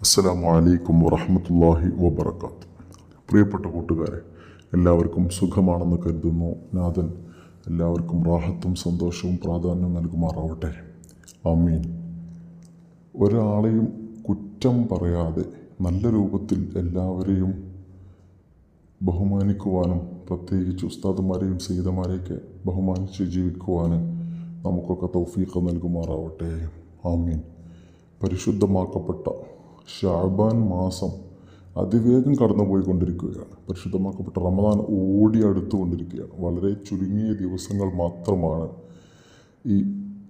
അസ്സലാമു അലൈക്കും വറഹമത്തല്ലാഹി വബർക്കാത്ത് പ്രിയപ്പെട്ട കൂട്ടുകാരെ എല്ലാവർക്കും സുഖമാണെന്ന് കരുതുന്നു നാഥൻ. എല്ലാവർക്കും റാഹത്തും സന്തോഷവും പ്രാധാന്യവും നൽകുമാറാവട്ടെ. അമീൻ ഒരാളെയും കുറ്റം പറയാതെ നല്ല രൂപത്തിൽ എല്ലാവരെയും ബഹുമാനിക്കുവാനും പ്രത്യേകിച്ച് ഉസ്താദുമാരെയും സീതമാരെയൊക്കെ ബഹുമാനിച്ച് ജീവിക്കുവാനും നമുക്കൊക്കെ തൗഫീഖ് നൽകുമാറാവട്ടെ. ആമീൻ. പരിശുദ്ധമാക്കപ്പെട്ട ഷാബാൻ മാസം അതിവേഗം കടന്നുപോയിക്കൊണ്ടിരിക്കുകയാണ്. പരിശുദ്ധമാക്കപ്പെട്ട റമദാൻ ഓടി അടുത്തുകൊണ്ടിരിക്കുകയാണ്. വളരെ ചുരുങ്ങിയ ദിവസങ്ങൾ മാത്രമാണ് ഈ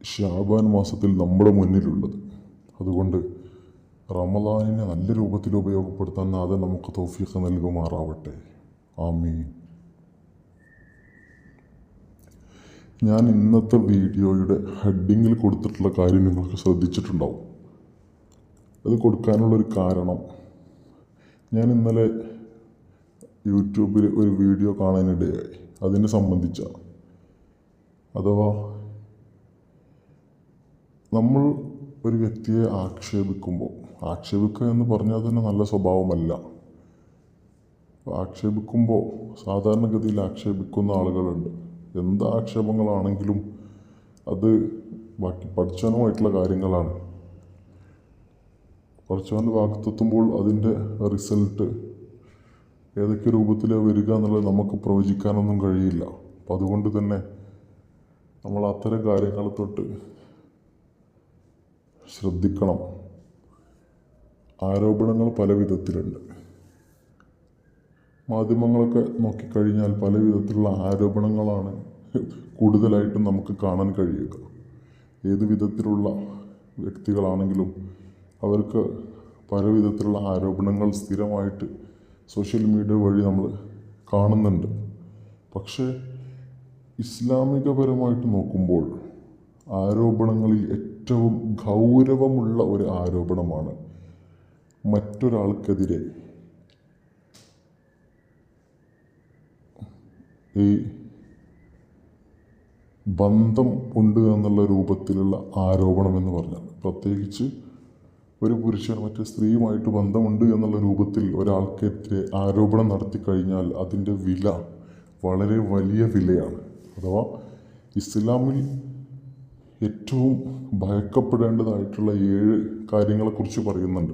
ഷാബാൻ മാസത്തിൽ നമ്മുടെ മുന്നിലുള്ളത്. അതുകൊണ്ട് റമദാനിനെ നല്ല രൂപത്തിൽ ഉപയോഗപ്പെടുത്താൻ നാഥൻ നമുക്ക് തോഫീഖ് നൽകുമാറാവട്ടെ. ആമീൻ. ഞാൻ ഇന്നത്തെ വീഡിയോയുടെ ഹെഡിങ്ങിൽ കൊടുത്തിട്ടുള്ള കാര്യം നിങ്ങൾക്ക് ശ്രദ്ധിച്ചിട്ടുണ്ടാവും. അത് കൊടുക്കാനുള്ളൊരു കാരണം. ഞാൻ ഇന്നലെ യൂട്യൂബിൽ ഒരു വീഡിയോ കാണാനിടയായി. അതിനെ സംബന്ധിച്ചാണ് അഥവാ നമ്മൾ ഒരു വ്യക്തിയെ ആക്ഷേപിക്കുമ്പോൾ ആക്ഷേപിക്കുക എന്ന് പറഞ്ഞാൽ തന്നെ നല്ല സ്വഭാവമല്ല. ആക്ഷേപിക്കുമ്പോൾ സാധാരണഗതിയിൽ ആക്ഷേപിക്കുന്ന ആളുകളുണ്ട്. എന്ത് ആക്ഷേപങ്ങളാണെങ്കിലും അത് ബാക്കി പഠിച്ചവനുമായിട്ടുള്ള കാര്യങ്ങളാണ്. പഠിച്ചവന്റെ ഭാഗത്തെത്തുമ്പോൾ അതിന്റെ റിസൾട്ട് ഏതൊക്കെ രൂപത്തിലാണ് വരിക എന്നുള്ളത് നമുക്ക് പ്രവചിക്കാനൊന്നും കഴിയില്ല. അപ്പം അതുകൊണ്ട് തന്നെ നമ്മൾ അത്തരം കാര്യങ്ങൾ തൊട്ട് ശ്രദ്ധിക്കണം. ആരോപണങ്ങൾ പല വിധത്തിലുണ്ട്. മാധ്യമങ്ങളൊക്കെ നോക്കിക്കഴിഞ്ഞാൽ പല വിധത്തിലുള്ള ആരോപണങ്ങളാണ് കൂടുതലായിട്ടും നമുക്ക് കാണാൻ കഴിയുക. ഏത് വിധത്തിലുള്ള വ്യക്തികളാണെങ്കിലും അവർക്ക് പല വിധത്തിലുള്ള ആരോപണങ്ങൾ സ്ഥിരമായിട്ട് സോഷ്യൽ മീഡിയ വഴി നമ്മൾ കാണുന്നുണ്ട്. പക്ഷേ ഇസ്ലാമികപരമായിട്ട് നോക്കുമ്പോൾ ആരോപണങ്ങളിൽ ഏറ്റവും ഗൗരവമുള്ള ഒരു ആരോപണമാണ് മറ്റൊരാൾക്കെതിരെ ഈ ബന്ധം ഉണ്ട് എന്നുള്ള രൂപത്തിലുള്ള ആരോപണം എന്ന് പറഞ്ഞാൽ പ്രത്യേകിച്ച് ഒരു പുരുഷൻ മറ്റു സ്ത്രീയുമായിട്ട് ബന്ധമുണ്ട് എന്നുള്ള രൂപത്തിൽ ഒരാൾക്കെതിരെ ആരോപണം നടത്തി കഴിഞ്ഞാൽ അതിന്റെ വില വളരെ വലിയ വിലയാണ്. അഥവാ ഇസ്ലാമിൽ ഏറ്റവും ഭയക്കപ്പെടേണ്ടതായിട്ടുള്ള ഏഴ് കാര്യങ്ങളെക്കുറിച്ച് പറയുന്നുണ്ട്.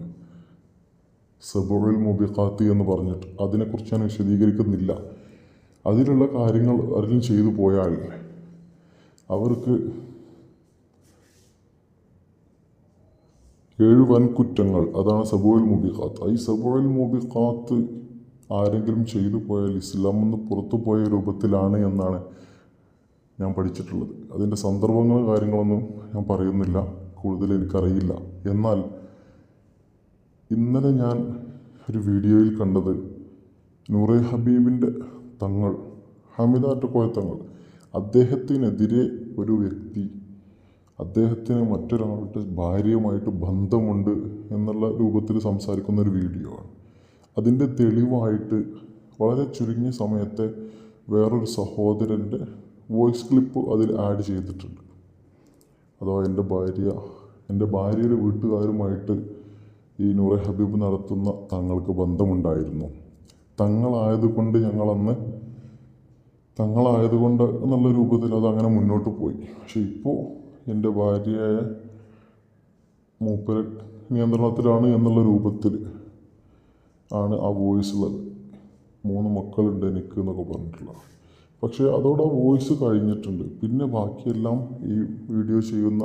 സബുൽ മുബിഖാത്തി എന്ന് പറഞ്ഞിട്ട് അതിനെക്കുറിച്ച് ഞാൻ വിശദീകരിക്കുന്നില്ല. അതിലുള്ള കാര്യങ്ങൾ അതിൽ ചെയ്തു പോയാൽ അവർക്ക് ഏഴ് വൻ കുറ്റങ്ങൾ അതാണ് സബോയിൽ മുബിഖാത്ത്. ഈ സബോയിൽ മുബിഖാത്ത് ആരെങ്കിലും ചെയ്തു പോയാൽ ഇസ്ലാം ഒന്ന് പുറത്തു പോയ രൂപത്തിലാണ് എന്നാണ് ഞാൻ പഠിച്ചിട്ടുള്ളത്. അതിന്റെ സന്ദർഭങ്ങളും കാര്യങ്ങളൊന്നും ഞാൻ പറയുന്നില്ല. കൂടുതൽ എനിക്കറിയില്ല. എന്നാൽ ഇന്നലെ ഞാൻ ഒരു വീഡിയോയിൽ കണ്ടത് നൂറെ ഹബീബിന്റെ തങ്ങൾ ഹമിദാറ്റക്കോയ തങ്ങൾ. അദ്ദേഹത്തിനെതിരെ ഒരു വ്യക്തി അദ്ദേഹത്തിന് മറ്റൊരാളുടെ ഭാര്യയുമായിട്ട് ബന്ധമുണ്ട് എന്നുള്ള രൂപത്തിൽ സംസാരിക്കുന്ന ഒരു വീഡിയോ ആണ്. അതിന്റെ തെളിവായിട്ട് വളരെ ചുരുങ്ങിയ സമയത്തെ വേറൊരു സഹോദരന്റെ വോയിസ് ക്ലിപ്പ് അതിൽ ആഡ് ചെയ്തിട്ടുണ്ട്. അഥവാ എന്റെ ഭാര്യ എന്റെ ഭാര്യയുടെ വീട്ടുകാരുമായിട്ട് ഈ നൂറെ ഹബീബ് നടത്തുന്ന തങ്ങൾക്ക് ബന്ധമുണ്ടായിരുന്നു. തങ്ങളായതുകൊണ്ട് ഞങ്ങളന്ന് തങ്ങളായതുകൊണ്ട് എന്നുള്ള രൂപത്തിൽ അത് അങ്ങനെ മുന്നോട്ട് പോയി. പക്ഷെ ഇപ്പോൾ എന്റെ ഭാര്യയായ മൂപ്പര നിയന്ത്രണത്തിലാണ് എന്നുള്ള രൂപത്തിൽ ആണ് ആ വോയിസ് ഉള്ളത്. മൂന്ന് മക്കളുണ്ട് എനിക്ക് എന്നൊക്കെ പറഞ്ഞിട്ടുള്ള പക്ഷേ അതോടെ ആ വോയിസ് കഴിഞ്ഞിട്ടുണ്ട്. പിന്നെ ബാക്കിയെല്ലാം ഈ വീഡിയോ ചെയ്യുന്ന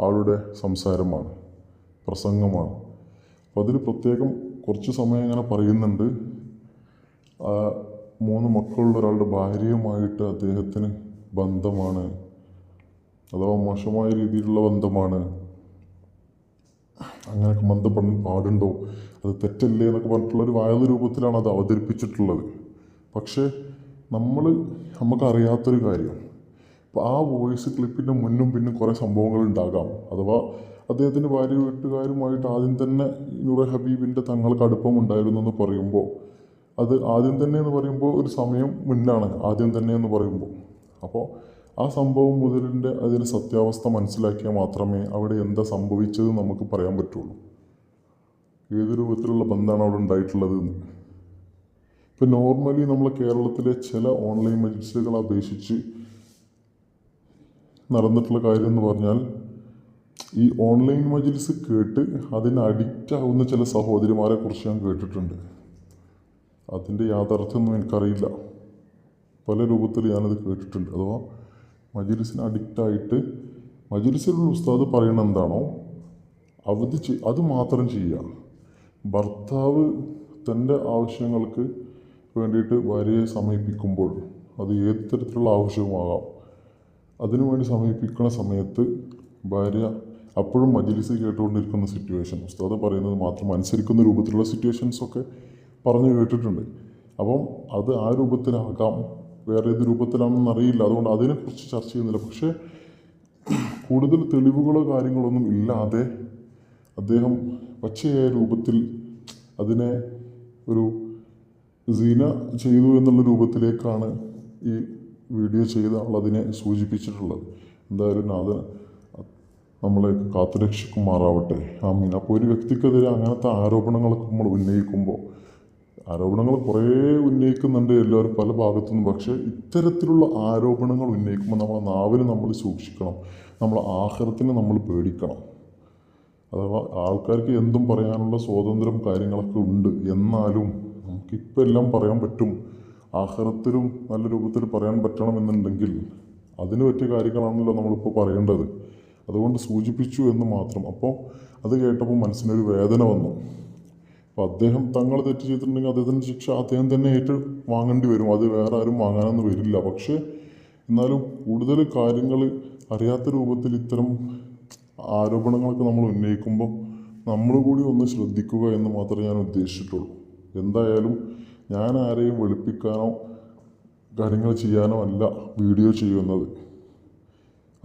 ആളുടെ സംസാരമാണ് പ്രസംഗമാണ്. അപ്പോൾ അതിൽ പ്രത്യേകം കുറച്ച് സമയം ഇങ്ങനെ പറയുന്നുണ്ട്. മൂന്ന് മക്കളുള്ള ഒരാളുടെ ഭാര്യയുമായിട്ട് അദ്ദേഹത്തിന് ബന്ധമാണ് അഥവാ മോശമായ രീതിയിലുള്ള ബന്ധമാണ്. അങ്ങനെയൊക്കെ ബന്ധപ്പെടാൻ പാടുണ്ടോ? അത് തെറ്റല്ലേ എന്നൊക്കെ പറഞ്ഞിട്ടുള്ള ഒരു വായന രൂപത്തിലാണ് അത് അവതരിപ്പിച്ചിട്ടുള്ളത്. പക്ഷേ നമ്മൾ നമുക്കറിയാത്തൊരു കാര്യം. അപ്പോൾ ആ വോയിസ് ക്ലിപ്പിന്റെ മുന്നും പിന്നും കുറേ സംഭവങ്ങൾ ഉണ്ടാകാം. അഥവാ അദ്ദേഹത്തിന്റെ ഭാര്യ വീട്ടുകാരുമായിട്ട് ആദ്യം തന്നെ നൂറെ ഹബീബിന്റെ തങ്ങൾക്ക് അടുപ്പം ഉണ്ടായിരുന്നു എന്ന് പറയുമ്പോൾ അത് ആദ്യം തന്നെ എന്ന് പറയുമ്പോൾ ഒരു സമയം മുന്നാണ് ആദ്യം തന്നെ എന്ന് പറയുമ്പോൾ അപ്പോൾ ആ സംഭവം മുതലിന്റെ അതിന്റെ സത്യാവസ്ഥ മനസ്സിലാക്കിയാൽ മാത്രമേ അവിടെ എന്താ സംഭവിച്ചത് നമുക്ക് പറയാൻ പറ്റുള്ളൂ. ഏത് രൂപത്തിലുള്ള ബന്ധമാണ് അവിടെ ഉണ്ടായിട്ടുള്ളത് എന്ന് ഇപ്പം നോർമലി നമ്മൾ കേരളത്തിലെ ചില ഓൺലൈൻ മജിൽസുകളെ അപേക്ഷിച്ച് നടന്നിട്ടുള്ള കാര്യം എന്ന് പറഞ്ഞാൽ ഈ ഓൺലൈൻ മജിൽസ് കേട്ട് അതിന് അഡിക്റ്റ് ആവുന്ന ചില സഹോദരിമാരെ കുറിച്ച് ഞാൻ കേട്ടിട്ടുണ്ട്. അതിന്റെ യാഥാർത്ഥ്യമൊന്നും എനിക്കറിയില്ല. പല രൂപത്തിൽ ഞാനത് കേട്ടിട്ടുണ്ട്. അഥവാ മജിലിസിന് അഡിക്റ്റായിട്ട് മജുലിസിലുള്ള ഉസ്താദ് പറയുന്ന എന്താണോ ചെ- അത് മാത്രം ചെയ്യുക. ഭർത്താവ് തന്റെ ആവശ്യങ്ങൾക്ക് വേണ്ടിയിട്ട് ഭാര്യയെ സമീപിക്കുമ്പോൾ അത് ഏത് തരത്തിലുള്ള ആവശ്യവുമാകാം. അതിനുവേണ്ടി സമീപിക്കുന്ന സമയത്ത് ഭാര്യ അപ്പോഴും മജിലിസ് കേട്ടുകൊണ്ടിരിക്കുന്ന സിറ്റുവേഷൻ ഉസ്താദ് പറയുന്നത് മാത്രം അനുസരിക്കുന്ന രൂപത്തിലുള്ള സിറ്റുവേഷൻസൊക്കെ പറഞ്ഞു കേട്ടിട്ടുണ്ട്. അപ്പം അത് ആ രൂപത്തിലാകാം. വേറെ ഏത് രൂപത്തിലാണെന്ന് അറിയില്ല. അതുകൊണ്ട് അതിനെക്കുറിച്ച് ചർച്ച ചെയ്യുന്നില്ല. പക്ഷേ കൂടുതൽ തെളിവുകളോ കാര്യങ്ങളൊന്നും ഇല്ലാതെ അദ്ദേഹം പച്ചയായ രൂപത്തിൽ അതിനെ ഒരു സീന ചെയ്തു എന്നുള്ള രൂപത്തിലേക്കാണ് ഈ വീഡിയോ ചെയ്ത ആൾ അതിനെ സൂചിപ്പിച്ചിട്ടുള്ളത്. എന്തായാലും നാഥൻ നമ്മളെ കാത്തുരക്ഷിക്കുമാറാവട്ടെ. ആ മീൻ അപ്പോൾ ഒരു വ്യക്തിക്കെതിരെ അങ്ങനത്തെ ആരോപണങ്ങളൊക്കെ നമ്മൾ ഉന്നയിക്കുമ്പോൾ ആരോപണങ്ങൾ കുറേ ഉന്നയിക്കുന്നുണ്ട് എല്ലാവരും പല ഭാഗത്തുനിന്നും. പക്ഷേ ഇത്തരത്തിലുള്ള ആരോപണങ്ങൾ ഉന്നയിക്കുമ്പോൾ നമ്മളെ നാവിന് നമ്മൾ സൂക്ഷിക്കണം. നമ്മൾ ആഹാരത്തിന് നമ്മൾ പേടിക്കണം. അഥവാ ആൾക്കാർക്ക് എന്തും പറയാനുള്ള സ്വാതന്ത്ര്യം കാര്യങ്ങളൊക്കെ ഉണ്ട്. എന്നാലും നമുക്കിപ്പോൾ എല്ലാം പറയാൻ പറ്റും. ആഹാരത്തിലും നല്ല രൂപത്തിൽ പറയാൻ പറ്റണമെന്നുണ്ടെങ്കിൽ അതിന് പറ്റിയ കാര്യങ്ങളാണല്ലോ നമ്മളിപ്പോൾ പറയേണ്ടത്. അതുകൊണ്ട് സൂചിപ്പിച്ചു എന്ന് മാത്രം. അപ്പോൾ അത് കേട്ടപ്പോൾ മനസ്സിനൊരു വേദന വന്നു. അപ്പോൾ അദ്ദേഹം തങ്ങൾ തെറ്റ് ചെയ്തിട്ടുണ്ടെങ്കിൽ അദ്ദേഹത്തിന്റെ ശിക്ഷ അദ്ദേഹം തന്നെ ഏറ്റു വാങ്ങേണ്ടി വരും. അത് വേറെ ആരും വാങ്ങാനൊന്നും വരില്ല. പക്ഷേ എന്നാലും കൂടുതൽ കാര്യങ്ങൾ അറിയാത്ത രൂപത്തിൽ ഇത്തരം ആരോപണങ്ങളൊക്കെ നമ്മൾ ഉന്നയിക്കുമ്പോൾ നമ്മൾ കൂടി ഒന്ന് ശ്രദ്ധിക്കുക എന്ന് മാത്രമേ ഞാൻ ഉദ്ദേശിച്ചിട്ടുള്ളൂ. എന്തായാലും ഞാൻ ആരെയും വെളുപ്പിക്കാനോ കാര്യങ്ങൾ ചെയ്യാനോ അല്ല വീഡിയോ ചെയ്യുന്നത്.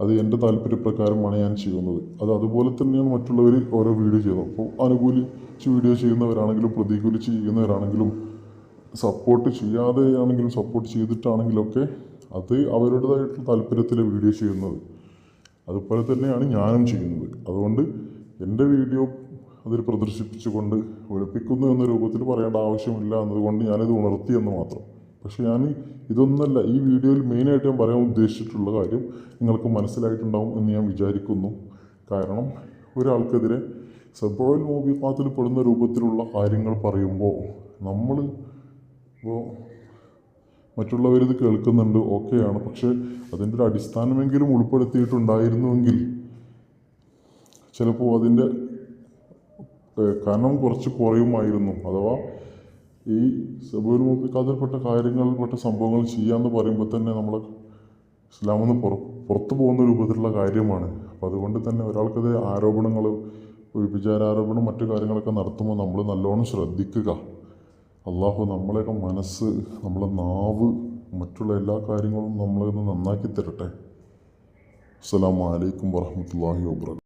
അത് എന്റെ താല്പര്യപ്രകാരമാണ് ഞാൻ ചെയ്യുന്നത്. അത് അതുപോലെ തന്നെയാണ് മറ്റുള്ളവർ ഓരോ വീഡിയോ ചെയ്യുന്നത്. അപ്പോൾ അനുകൂലിച്ച് വീഡിയോ ചെയ്യുന്നവരാണെങ്കിലും പ്രതികൂലിച്ച് ചെയ്യുന്നവരാണെങ്കിലും സപ്പോർട്ട് ചെയ്യാതെയാണെങ്കിലും സപ്പോർട്ട് ചെയ്തിട്ടാണെങ്കിലൊക്കെ അത് അവരുടേതായിട്ടുള്ള താല്പര്യത്തിൽ വീഡിയോ ചെയ്യുന്നത്. അതുപോലെ തന്നെയാണ് ഞാനും ചെയ്യുന്നത്. അതുകൊണ്ട് എന്റെ വീഡിയോ അതിൽ പ്രദർശിപ്പിച്ചുകൊണ്ട് ഒഴിപ്പിക്കുന്നു എന്ന രൂപത്തിൽ പറയേണ്ട ആവശ്യമില്ല എന്നതുകൊണ്ട് ഞാനിത് ഉണർത്തി എന്ന് മാത്രം. പക്ഷേ ഞാൻ ഇതൊന്നല്ല ഈ വീഡിയോയിൽ മെയിനായിട്ട് ഞാൻ പറയാൻ ഉദ്ദേശിച്ചിട്ടുള്ള കാര്യം നിങ്ങൾക്ക് മനസ്സിലായിട്ടുണ്ടാവും എന്ന് ഞാൻ വിചാരിക്കുന്നു. കാരണം ഒരാൾക്കെതിരെ സബോയിൽ മോബിഫാത്തിൽ പെടുന്ന രൂപത്തിലുള്ള കാര്യങ്ങൾ പറയുമ്പോൾ നമ്മൾ ഇപ്പോൾ മറ്റുള്ളവരിത് കേൾക്കുന്നുണ്ട് ഓക്കെയാണ്. പക്ഷേ അതിന്റെ ഒരു അടിസ്ഥാനമെങ്കിലും ഉൾപ്പെടുത്തിയിട്ടുണ്ടായിരുന്നുവെങ്കിൽ ചിലപ്പോൾ അതിന്റെ കനം കുറച്ച് കുറയുമായിരുന്നു. അഥവാ ഈ സബൂർ മുപ്പിക്കാതിൽപ്പെട്ട കാര്യങ്ങളിൽപ്പെട്ട സംഭവങ്ങൾ ചെയ്യാന്ന് പറയുമ്പോൾ തന്നെ നമ്മൾ ഇസ്ലാമെന്ന് പുറ പുറത്തു പോകുന്ന രൂപത്തിലുള്ള കാര്യമാണ്. അപ്പോൾ അതുകൊണ്ട് തന്നെ ഒരാൾക്കെതിരെ ആരോപണങ്ങൾ വിചാരാരോപണം മറ്റു കാര്യങ്ങളൊക്കെ നടത്തുമ്പോൾ നമ്മൾ നല്ലോണം ശ്രദ്ധിക്കുക. അള്ളാഹു നമ്മളെയൊക്കെ മനസ്സ് നമ്മളെ നാവ് മറ്റുള്ള എല്ലാ കാര്യങ്ങളും നമ്മളെ ഒന്ന് നന്നാക്കി തരട്ടെ. അസ്സലാമു അലൈക്കും വറഹ്മത്തുള്ളാഹി വബറകാതുഹു